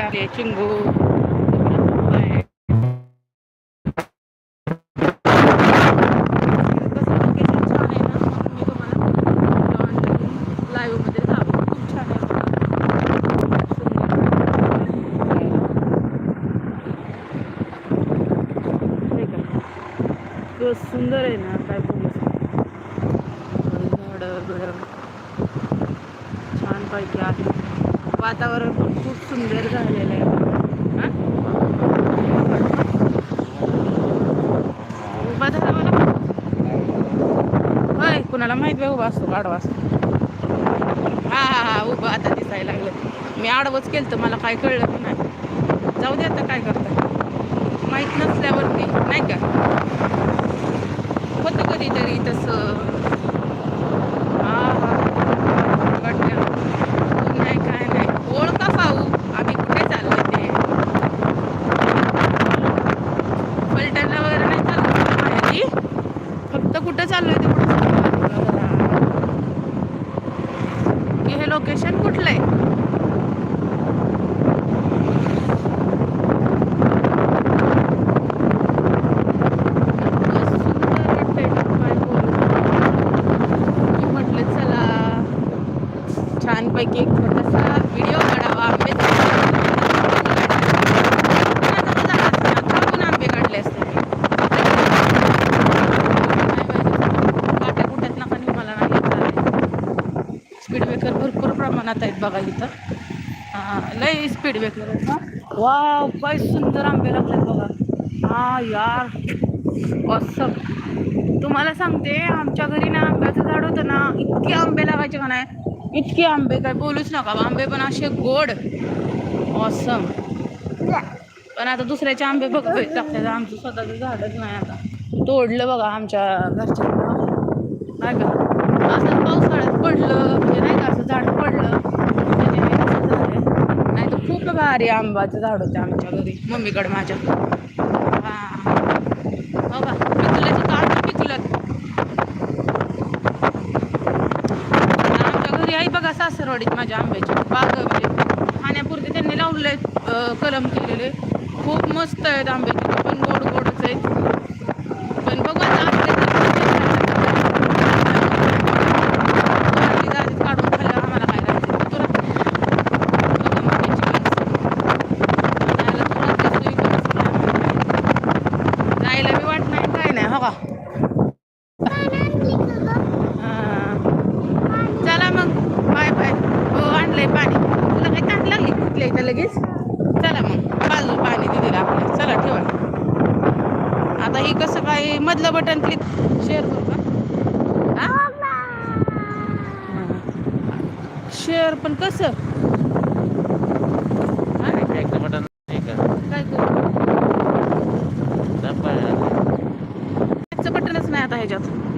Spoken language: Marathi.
आंबे चिंगू. सुंदर. हे आहे ना काय झाडं छान पैकी आहे वातावरण पण खूप सुंदर झालेलं आहे. उभा झाला मला होय कुणाला माहीत बी उभा असतो आडवा असतो? हा हा हा उभं आता दिसायला लागलं. मी आडवंच केलं तर मला काय कळलं की नाही. जाऊ दे आता काय करता माहीत नसल्यावरती नाही का? होतं कधीतरी तसं हा हा वाटलं नाही काय नाही ओळखा पाहू आम्ही कुठे चाललो ते पलटणला वगैरे नाही चाललो माहिती आता कुठं चाललोय ते कुठं हे लोकेशन कुठलं आहे मी म्हटलं चला. छानपैकी एक छोटासा व्हिडिओ काढावा. आंबे थांबून आंबे काढले असते मी. काट्या कुट्यात नका नेऊ, मला नाही येत चालायला. स्पीड ब्रेकर भरपूर प्रमाणात आहेत बघा इथं. लय स्पीड ब्रेकर आहेत ना. वाव काय सुंदर आंबे लागतात बघा. हा यार. असं तुम्हाला सांगते आमच्या घरी ना आंब्याचं झाड होतं ना इतके आंबे लागायचे का नाही? इतके आंबे काय बोलूच नका आंबे पण असे गोड. ऑसम पण आता दुसऱ्याचे आंबे बघ लागतात. आमचं स्वतःचं झाडच नाही आता. तोडलं बघा आमच्या घरच्या नाही का? आता पावसाळ्यात पडलं म्हणजे नाही का असं झाड पडलं त्याच्याने असं झालंय नाही तर खूप भारी आंबाचं झाड होतं आमच्या घरी मम्मीकडे माझ्या. हा. हो का? काढ पिकलं आमच्या घरी आई बघा सासरवाडीत माझ्या आंब्याची बाग म्हणजे खाण्यापुरते त्यांनी लावले कलम केलेले. खूप मस्त आहेत आंब्याचे पण गोड गोड आहेत पण बघू आता आपल्या घरी काढून खाल्लं आम्हाला काय करायचं तुला बघा मक्याची कणसं. त्याला थोडं ते सुईकणसं लावायचं. जायला बी वाट नाही काय नाही हो का हा. चला मग बाय बाय हो आणलंय पाणी तुला काही ताण लागली तिथल्या इथं लगेच चला मग बाजू पाणी दिलेलं आपल्याला चला ठेवा आता ही कसं काय मधलं बटन क्लिक शेअर करू का? शेअर पण कसं? बटन काय करू? दाबा. बटनच नाही आता ह्याच्यात.